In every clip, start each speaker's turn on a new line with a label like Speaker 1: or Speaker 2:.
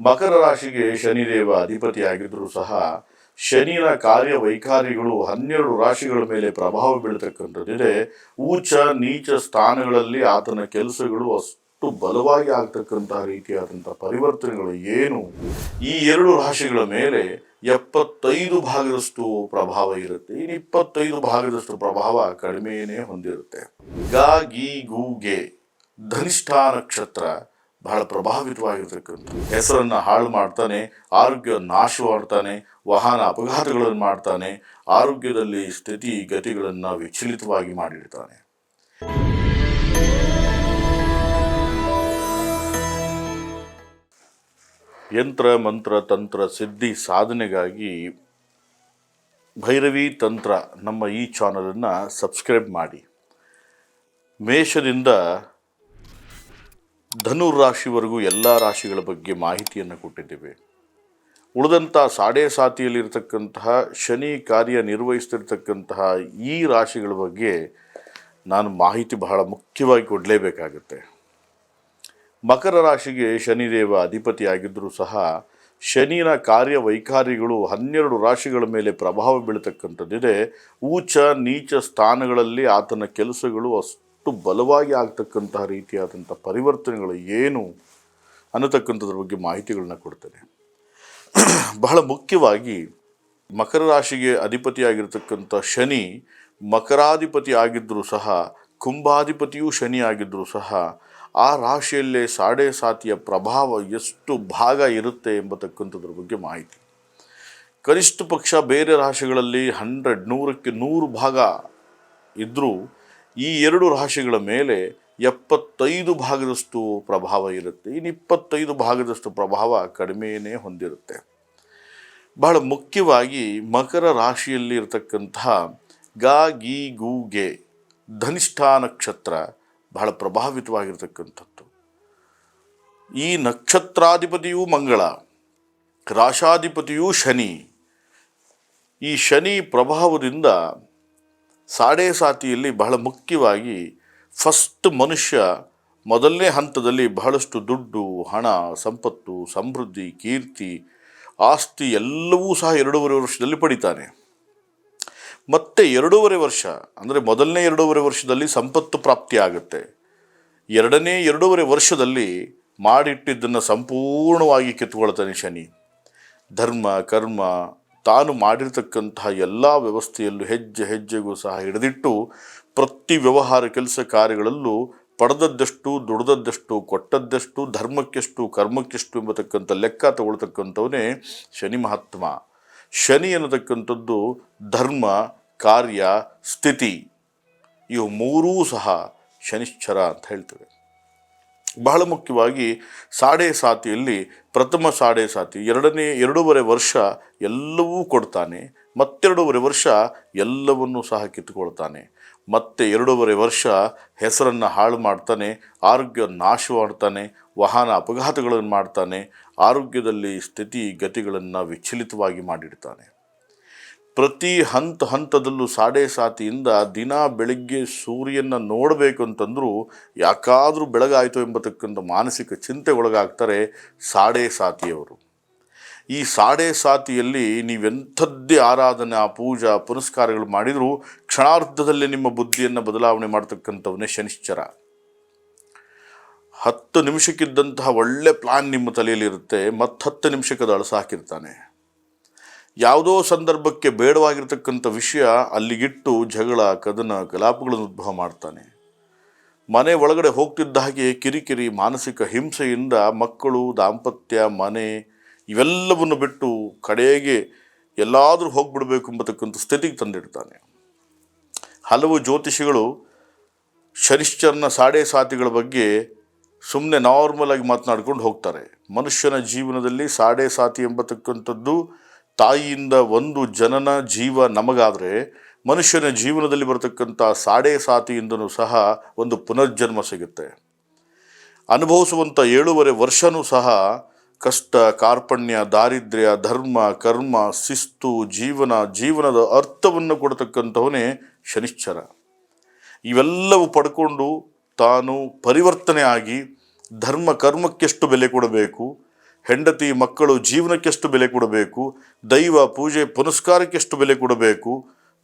Speaker 1: ಮಕರ ರಾಶಿಗೆ ಶನಿದೇವ ಅಧಿಪತಿಯಾಗಿದ್ದರೂ ಸಹ ಶನಿನ ಕಾರ್ಯ ವೈಖಾರಿಗಳು ಹನ್ನೆರಡು ರಾಶಿಗಳ ಮೇಲೆ ಪ್ರಭಾವ ಬೀಳ್ತಕ್ಕಂಥದ್ದಿದೆ. ಊಚ, ನೀಚ ಸ್ಥಾನಗಳಲ್ಲಿ ಆತನ ಕೆಲಸಗಳು ಅಷ್ಟು ಬಲವಾಗಿ ಆಗ್ತಕ್ಕಂತಹ ರೀತಿಯಾದಂಥ ಪರಿವರ್ತನೆಗಳು ಏನು? ಈ ಎರಡು ರಾಶಿಗಳ ಮೇಲೆ ಎಪ್ಪತ್ತೈದು ಭಾಗದಷ್ಟು ಪ್ರಭಾವ ಇರುತ್ತೆ. ಇನ್ನು ಇಪ್ಪತ್ತೈದು ಭಾಗದಷ್ಟು ಪ್ರಭಾವ ಕಡಿಮೆಯೇ ಹೊಂದಿರುತ್ತೆ. ಗಾ, ಗಿ ಗೂಗೆ ಧನಿಷ್ಠ ನಕ್ಷತ್ರ ಬಹಳ ಪ್ರಭಾವಿತವಾಗಿರ್ತಕ್ಕಂಥ ಹೆಸರನ್ನು ಹಾಳು ಮಾಡ್ತಾನೆ, ಆರೋಗ್ಯ ನಾಶ ಮಾಡ್ತಾನೆ ವಾಹನ ಅಪಘಾತಗಳನ್ನು ಮಾಡ್ತಾನೆ, ಆರೋಗ್ಯದಲ್ಲಿ ಸ್ಥಿತಿ, ಗತಿಗಳನ್ನು ವಿಚಲಿತವಾಗಿ ಮಾಡಿಡ್ತಾನೆ. ಯಂತ್ರ, ಮಂತ್ರ, ತಂತ್ರ, ಸಿದ್ಧಿ ಸಾಧನೆಗಾಗಿ ಭೈರವಿ ತಂತ್ರ ನಮ್ಮ ಈ ಚಾನಲನ್ನು ಸಬ್ಸ್ಕ್ರೈಬ್ ಮಾಡಿ. ಮೇಷದಿಂದ ಧನು ರಾಶಿವರೆಗೂ ಎಲ್ಲ ರಾಶಿಗಳ ಬಗ್ಗೆ ಮಾಹಿತಿಯನ್ನು ಕೊಟ್ಟಿದ್ದೇವೆ. ಉಳಿದಂಥ ಸಾಡೆ ಸಾತಿಯಲ್ಲಿರ್ತಕ್ಕಂತಹ ಶನಿ ಕಾರ್ಯ ನಿರ್ವಹಿಸ್ತಿರ್ತಕ್ಕಂತಹ ಈ ರಾಶಿಗಳ ಬಗ್ಗೆ ನಾನು ಮಾಹಿತಿ ಬಹಳ ಮುಖ್ಯವಾಗಿ ಕೊಡಲೇಬೇಕಾಗತ್ತೆ. ಮಕರ ರಾಶಿಗೆ ಶನಿದೇವ ಅಧಿಪತಿಯಾಗಿದ್ದರೂ ಸಹ ಶನಿನ ಕಾರ್ಯ ವೈಖಾರಿಗಳು ಹನ್ನೆರಡು ರಾಶಿಗಳ ಮೇಲೆ ಪ್ರಭಾವ ಬೀಳತಕ್ಕಂಥದ್ದಿದೆ. ಊಚ, ನೀಚ ಸ್ಥಾನಗಳಲ್ಲಿ ಆತನ ಕೆಲಸಗಳು ಅಷ್ಟು ಬಲವಾಗಿ ಆಗ್ತಕ್ಕಂತಹ ರೀತಿಯಾದಂಥ ಪರಿವರ್ತನೆಗಳು ಏನು ಅನ್ನತಕ್ಕಂಥದ್ರ ಬಗ್ಗೆ ಮಾಹಿತಿಗಳನ್ನ ಕೊಡ್ತೇನೆ. ಬಹಳ ಮುಖ್ಯವಾಗಿ ಮಕರ ರಾಶಿಗೆ ಅಧಿಪತಿಯಾಗಿರ್ತಕ್ಕಂಥ ಶನಿ ಮಕರಾಧಿಪತಿ ಆಗಿದ್ದರೂ ಸಹ, ಕುಂಭಾಧಿಪತಿಯೂ ಶನಿ ಆಗಿದ್ದರೂ ಸಹ ಆ ರಾಶಿಯಲ್ಲೇ ಸಾಡೆ ಸಾತಿಯ ಪ್ರಭಾವ ಎಷ್ಟು ಭಾಗ ಇರುತ್ತೆ ಎಂಬತಕ್ಕಂಥದ್ರ ಬಗ್ಗೆ ಮಾಹಿತಿ. ಕನಿಷ್ಠ ಪಕ್ಷ ಬೇರೆ ರಾಶಿಗಳಲ್ಲಿ ಹಂಡ್ರೆಡ್ ನೂರಕ್ಕೆ ನೂರು ಭಾಗ ಇದ್ದರೂ ಈ ಎರಡು ರಾಶಿಗಳ ಮೇಲೆ ಎಪ್ಪತ್ತೈದು ಭಾಗದಷ್ಟು ಪ್ರಭಾವ ಇರುತ್ತೆ. ಇನ್ನು ಇಪ್ಪತ್ತೈದು ಭಾಗದಷ್ಟು ಪ್ರಭಾವ ಕಡಿಮೆಯೇ ಹೊಂದಿರುತ್ತೆ. ಬಹಳ ಮುಖ್ಯವಾಗಿ ಮಕರ ರಾಶಿಯಲ್ಲಿ ಇರತಕ್ಕಂತಹ ಗಾ, ಗಿ, ಗು, ಗೆ ಧನಿಷ್ಠ ನಕ್ಷತ್ರ ಬಹಳ ಪ್ರಭಾವಿತವಾಗಿರ್ತಕ್ಕಂಥದ್ದು. ಈ ನಕ್ಷತ್ರಾಧಿಪತಿಯೂ ಮಂಗಳ, ರಾಶಾಧಿಪತಿಯೂ ಶನಿ. ಈ ಶನಿ ಪ್ರಭಾವದಿಂದ ಸಾಡೆ ಸಾತಿಯಲ್ಲಿ ಬಹಳ ಮುಖ್ಯವಾಗಿ ಫಸ್ಟ್ ಮನುಷ್ಯ ಮೊದಲನೇ ಹಂತದಲ್ಲಿ ಬಹಳಷ್ಟು ದುಡ್ಡು, ಹಣ, ಸಂಪತ್ತು, ಸಮೃದ್ಧಿ, ಕೀರ್ತಿ, ಆಸ್ತಿ ಎಲ್ಲವೂ ಸಹ ಎರಡೂವರೆ ವರ್ಷದಲ್ಲಿ ಪಡಿತಾನೆ. ಮತ್ತೆ ಎರಡೂವರೆ ವರ್ಷ, ಅಂದರೆ ಮೊದಲನೇ ಎರಡೂವರೆ ವರ್ಷದಲ್ಲಿ ಸಂಪತ್ತು ಪ್ರಾಪ್ತಿ ಆಗುತ್ತೆ. ಎರಡನೇ ಎರಡೂವರೆ ವರ್ಷದಲ್ಲಿ ಮಾಡಿಟ್ಟಿದ್ದನ್ನು ಸಂಪೂರ್ಣವಾಗಿ ಕಿತ್ಕೊಳ್ತಾನೆ ಶನಿ. ಧರ್ಮ, ಕರ್ಮ ತಾನು ಮಾಡಿರ್ತಕ್ಕಂತಹ ಎಲ್ಲ ವ್ಯವಸ್ಥೆಯಲ್ಲೂ ಹೆಜ್ಜೆ ಹೆಜ್ಜೆಗೂ ಸಹ ಹಿಡಿದಿಟ್ಟು ಪ್ರತಿ ವ್ಯವಹಾರ ಕೆಲಸ ಕಾರ್ಯಗಳಲ್ಲೂ ಪಡೆದದ್ದಷ್ಟು, ದುಡ್ದದ್ದಷ್ಟು, ಕೊಟ್ಟದ್ದಷ್ಟು, ಧರ್ಮಕ್ಕೆಷ್ಟು, ಕರ್ಮಕ್ಕೆಷ್ಟು ಎಂಬತಕ್ಕಂಥ ಲೆಕ್ಕ ತಗೊಳ್ತಕ್ಕಂಥವನೇ ಶನಿ ಮಹಾತ್ಮ. ಶನಿ ಅನ್ನತಕ್ಕಂಥದ್ದು ಧರ್ಮ, ಕಾರ್ಯ, ಸ್ಥಿತಿ. ಇವು ಮೂರೂ ಸಹ ಶನಿಶ್ಚರ ಅಂತ ಹೇಳ್ತೇವೆ. ಬಹಳ ಮುಖ್ಯವಾಗಿ ಸಾಡೆ ಸಾತಿಯಲ್ಲಿ ಪ್ರಥಮ ಸಾಡೆ ಸಾತಿ, ಎರಡನೇ, ಎರಡೂವರೆ ವರ್ಷ ಎಲ್ಲವೂ ಕೊಡ್ತಾನೆ, ಮತ್ತೆರಡೂವರೆ ವರ್ಷ ಎಲ್ಲವನ್ನೂ ಸಹ ಕಿತ್ತುಕೊಳ್ತಾನೆ, ಮತ್ತೆ ಎರಡೂವರೆ ವರ್ಷ ಹೆಸರನ್ನು ಹಾಳು ಮಾಡ್ತಾನೆ, ಆರೋಗ್ಯ ನಾಶ ಮಾಡ್ತಾನೆ ವಾಹನ ಅಪಘಾತಗಳನ್ನು ಮಾಡ್ತಾನೆ, ಆರೋಗ್ಯದಲ್ಲಿ ಸ್ಥಿತಿ ಗತಿಗಳನ್ನು ವಿಚಲಿತವಾಗಿ ಮಾಡಿಡ್ತಾನೆ. ಪ್ರತಿ ಹಂತ ಹಂತದಲ್ಲೂ ಸಾಡೆ ಸಾತಿಯಿಂದ ದಿನ ಬೆಳಗ್ಗೆ ಸೂರ್ಯನ ನೋಡಬೇಕು ಅಂತಂದರೂ ಯಾಕಾದರೂ ಬೆಳಗಾಯಿತು ಎಂಬತಕ್ಕಂಥ ಮಾನಸಿಕ ಚಿಂತೆ ಒಳಗಾಗ್ತಾರೆ ಸಾಡೆ ಸಾತಿಯವರು. ಈ ಸಾಡೆ ಸಾತಿಯಲ್ಲಿ ನೀವೆಂಥದ್ದೇ ಆರಾಧನೆ, ಪೂಜಾ ಪುನಸ್ಕಾರಗಳು ಮಾಡಿದರೂ ಕ್ಷಣಾರ್ಧದಲ್ಲಿ ನಿಮ್ಮ ಬುದ್ಧಿಯನ್ನು ಬದಲಾವಣೆ ಮಾಡ್ತಕ್ಕಂಥವನ್ನೇ ಶನಿಶ್ಚರ. ಹತ್ತು ನಿಮಿಷಕ್ಕಿದ್ದಂತಹ ಒಳ್ಳೆ ಪ್ಲಾನ್ ನಿಮ್ಮ ತಲೆಯಲ್ಲಿರುತ್ತೆ, ಮತ್ತು ಹತ್ತು ನಿಮಿಷಕ್ಕೆ ಅದು ಅಳಸ ಹಾಕಿರ್ತಾನೆ ಯಾವುದೋ ಸಂದರ್ಭಕ್ಕೆ ಬೇಡವಾಗಿರ್ತಕ್ಕಂಥ ವಿಷಯ ಅಲ್ಲಿಗಿಟ್ಟು ಜಗಳ, ಕದನ, ಕಲಾಪಗಳನ್ನು ಉದ್ಭವ ಮಾಡ್ತಾನೆ. ಮನೆ ಒಳಗಡೆ ಹೋಗ್ತಿದ್ದ ಹಾಗೆ ಕಿರಿಕಿರಿ, ಮಾನಸಿಕ ಹಿಂಸೆಯಿಂದ ಮಕ್ಕಳು, ದಾಂಪತ್ಯ, ಮನೆ ಇವೆಲ್ಲವನ್ನು ಬಿಟ್ಟು ಕಡೆಗೆ ಎಲ್ಲಾದರೂ ಹೋಗ್ಬಿಡಬೇಕು ಎಂಬತಕ್ಕಂಥ ಸ್ಥಿತಿಗೆ ತಂದಿಡ್ತಾನೆ. ಹಲವು ಜ್ಯೋತಿಷಿಗಳು ಶನಿಶ್ಚರನ ಸಾಡೆ ಸಾತಿಗಳ ಬಗ್ಗೆ ಸುಮ್ಮನೆ ನಾರ್ಮಲ್ ಆಗಿ ಮಾತನಾಡ್ಕೊಂಡು ಹೋಗ್ತಾರೆ. ಮನುಷ್ಯನ ಜೀವನದಲ್ಲಿ ಸಾಡೆ ಸಾತಿ ಎಂಬತಕ್ಕಂಥದ್ದು ತಾಯಿಯಿಂದ ಒಂದು ಜನನ ಜೀವ ನಮಗಾದರೆ ಮನುಷ್ಯನ ಜೀವನದಲ್ಲಿ ಬರತಕ್ಕಂಥ ಸಾಡೆ ಸಾತಿಯಿಂದನೂ ಸಹ ಒಂದು ಪುನರ್ಜನ್ಮ ಸಿಗುತ್ತೆ. ಅನುಭವಿಸುವಂಥ ಏಳುವರೆ ವರ್ಷನೂ ಸಹ ಕಷ್ಟ, ಕಾರ್ಪಣ್ಯ, ದಾರಿದ್ರ್ಯ, ಧರ್ಮ, ಕರ್ಮ, ಶಿಸ್ತು, ಜೀವನ, ಜೀವನದ ಅರ್ಥವನ್ನು ಕೊಡತಕ್ಕಂಥವನೇ ಶನಿಶ್ಚರ. ಇವೆಲ್ಲವೂ ಪಡ್ಕೊಂಡು ತಾನು ಪರಿವರ್ತನೆ ಆಗಿ ಧರ್ಮ, ಕರ್ಮಕ್ಕೆಷ್ಟು ಬೆಲೆ ಕೊಡಬೇಕು ಹೆಂಡತಿ ಮಕ್ಕಳು ಜೀವನಕ್ಕೆಷ್ಟು ಬೆಲೆ ಕೊಡಬೇಕು, ದೈವ ಪೂಜೆ ಪುನಸ್ಕಾರಕ್ಕೆಷ್ಟು ಬೆಲೆ ಕೊಡಬೇಕು,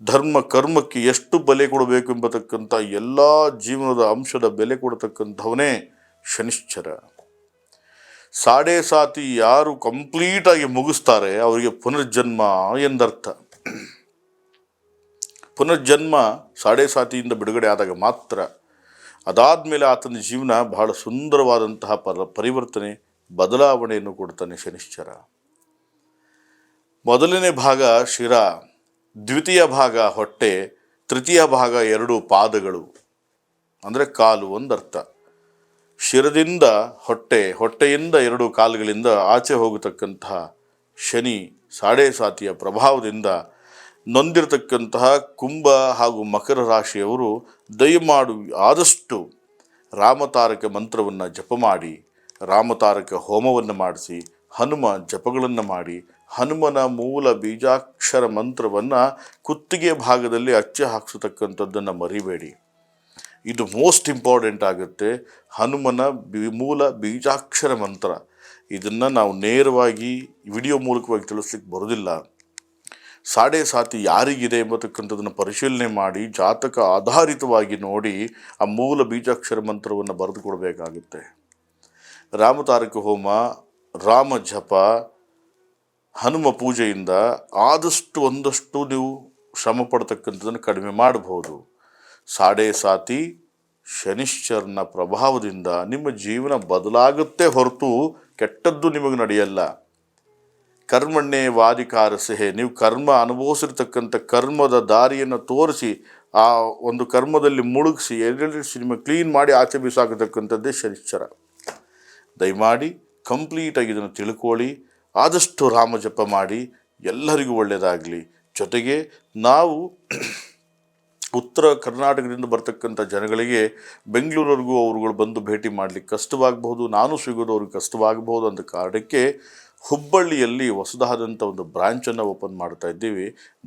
Speaker 1: ಧರ್ಮ ಕರ್ಮಕ್ಕೆ ಎಷ್ಟು ಬೆಲೆ ಕೊಡಬೇಕು ಎಂಬತಕ್ಕಂಥ ಎಲ್ಲ ಜೀವನದ ಅಂಶದ ಬೆಲೆ ಕೊಡತಕ್ಕಂಥವನೇ ಶನಿಶ್ಚರ. ಸಾಡೆ ಸಾತಿ ಯಾರು ಕಂಪ್ಲೀಟಾಗಿ ಮುಗಿಸ್ತಾರೆ, ಅವರಿಗೆ ಪುನರ್ಜನ್ಮ ಎಂದರ್ಥ. ಪುನರ್ಜನ್ಮ ಸಾಡೆ ಸಾತಿಯಿಂದ ಬಿಡುಗಡೆ ಆದಾಗ ಮಾತ್ರ ಅದಾದ ಮೇಲೆ ಆತನ ಜೀವನ ಬಹಳ ಸುಂದರವಾದಂತಹ ಪರ, ಪರಿವರ್ತನೆ ಬದಲಾವಣೆಯನ್ನು ಕೊಡ್ತಾನೆ ಶನಿಶ್ಚರ. ಮೊದಲನೇ ಭಾಗ ಶಿರ, ದ್ವಿತೀಯ ಭಾಗ ಹೊಟ್ಟೆ, ತೃತೀಯ ಭಾಗ ಎರಡು ಪಾದಗಳು, ಅಂದರೆ ಕಾಲು ಒಂದರ್ಥ. ಶಿರದಿಂದ ಹೊಟ್ಟೆ, ಹೊಟ್ಟೆಯಿಂದ ಎರಡು ಕಾಲುಗಳಿಂದ ಆಚೆ ಹೋಗತಕ್ಕಂತಹ ಶನಿ ಸಾಡೆ ಸಾತಿಯ ಪ್ರಭಾವದಿಂದ ನೊಂದಿರತಕ್ಕಂತಹ ಕುಂಭ ಹಾಗೂ ಮಕರ ರಾಶಿಯವರು ದಯಮಾಡು ಆದಷ್ಟು ರಾಮತಾರಕ ಮಂತ್ರವನ್ನು ಜಪ ಮಾಡಿ. ರಾಮತಾರಕ ಹೋಮವನ್ನು ಮಾಡಿಸಿ, ಹನುಮ ಜಪಗಳನ್ನು ಮಾಡಿ, ಹನುಮನ ಮೂಲ ಬೀಜಾಕ್ಷರ ಮಂತ್ರವನ್ನು ಕುತ್ತಿಗೆ ಭಾಗದಲ್ಲಿ ಅಚ್ಚೆ ಹಾಕಿಸತಕ್ಕಂಥದ್ದನ್ನು ಮರಿಬೇಡಿ. ಇದು ಮೋಸ್ಟ್ ಇಂಪಾರ್ಟೆಂಟ್ ಆಗುತ್ತೆ, ಹನುಮನ ಬಿ, ಮೂಲ ಬೀಜಾಕ್ಷರ ಮಂತ್ರ. ಇದನ್ನು ನಾವು ನೇರವಾಗಿ ವಿಡಿಯೋ ಮೂಲಕವಾಗಿ ತಿಳಿಸ್ಲಿಕ್ಕೆ ಬರೋದಿಲ್ಲ. ಸಾಡೆ ಸಾತಿ ಯಾರಿಗಿದೆ ಎಂಬತಕ್ಕಂಥದ್ದನ್ನು ಪರಿಶೀಲನೆ ಮಾಡಿ, ಜಾತಕ ಆಧಾರಿತವಾಗಿ ನೋಡಿ ಆ ಮೂಲ ಬೀಜಾಕ್ಷರ ಮಂತ್ರವನ್ನು ಬರೆದು ಕೊಡಬೇಕಾಗುತ್ತೆ. ರಾಮತಾರಕ ಹೋಮ, ರಾಮ ಜಪ, ಹನುಮ ಪೂಜೆಯಿಂದ ಆದಷ್ಟು ಒಂದಷ್ಟು ನೀವು ಶ್ರಮ ಪಡ್ತಕ್ಕಂಥದ್ದನ್ನು ಕಡಿಮೆ ಮಾಡಬಹುದು. ಸಾಡೆ ಸಾತಿ ಶನಿಶ್ಚರನ ಪ್ರಭಾವದಿಂದ ನಿಮ್ಮ ಜೀವನ ಬದಲಾಗುತ್ತೆ ಹೊರತು ಕೆಟ್ಟದ್ದು ನಿಮಗೆ ನಡೆಯಲ್ಲ. ಕರ್ಮಣ್ಣೆ ವಾದಿಕಾರ ಸೆಹೆ. ನೀವು ಕರ್ಮ ಅನುಭವಿಸಿರ್ತಕ್ಕಂಥ ಕರ್ಮದ ದಾರಿಯನ್ನು ತೋರಿಸಿ, ಆ ಒಂದು ಕರ್ಮದಲ್ಲಿ ಮುಳುಗಿಸಿ, ಎದುರಿಸಿ, ನಿಮ್ಮ ಕ್ಲೀನ್ ಮಾಡಿ ಆಚೆ ಬೀಸಾಕತಕ್ಕಂಥದ್ದೇ ಶನಿಶ್ಚರ. ದಯಮಾಡಿ ಕಂಪ್ಲೀಟಾಗಿ ಇದನ್ನು ತಿಳ್ಕೊಳ್ಳಿ ಆದಷ್ಟು ರಾಮ ಜಪ ಮಾಡಿ ಎಲ್ಲರಿಗೂ ಒಳ್ಳೆಯದಾಗಲಿ ಜೊತೆಗೆ ನಾವು ಉತ್ತರ ಕರ್ನಾಟಕದಿಂದ ಬರ್ತಕ್ಕಂಥ ಜನಗಳಿಗೆ ಬೆಂಗಳೂರವರೆಗೂ ಅವರುಗಳು ಬಂದು ಭೇಟಿ ಮಾಡಲಿಕ್ಕೆ ಕಷ್ಟವಾಗಬಹುದು, ನಾನು ಸಿಗೋದು ಅವ್ರಿಗೆ ಕಷ್ಟವಾಗಬಹುದು ಅಂತ ಕಾರಣಕ್ಕೆ ಹುಬ್ಬಳ್ಳಿಯಲ್ಲಿ ಹೊಸದಾದಂಥ ಒಂದು ಬ್ರಾಂಚನ್ನು ಓಪನ್ ಮಾಡ್ತಾ ಇದ್ದೀವಿ.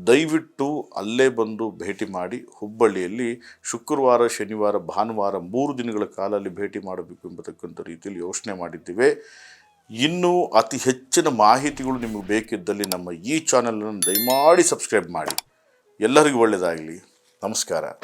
Speaker 1: ದಯವಿಟ್ಟು ಅಲ್ಲೇ ಬಂದು ಭೇಟಿ ಮಾಡಿ ಹುಬ್ಬಳ್ಳಿಯಲ್ಲಿ ಶುಕ್ರವಾರ, ಶನಿವಾರ, ಭಾನುವಾರ ಮೂರು ದಿನಗಳ ಕಾಲ ಅಲ್ಲಿ ಭೇಟಿ ಮಾಡಬೇಕು ಎಂಬತಕ್ಕಂಥ ರೀತಿಯಲ್ಲಿ ಯೋಚನೆ ಮಾಡಿದ್ದೇವೆ. ಇನ್ನೂ ಅತಿ ಹೆಚ್ಚಿನ ಮಾಹಿತಿಗಳು ನಿಮಗೆ ಬೇಕಿದ್ದಲ್ಲಿ ನಮ್ಮ ಈ ಚಾನಲನ್ನು ದಯಮಾಡಿ ಸಬ್ಸ್ಕ್ರೈಬ್ ಮಾಡಿ. ಎಲ್ಲರಿಗೂ ಒಳ್ಳೆಯದಾಗಲಿ. Namaskara.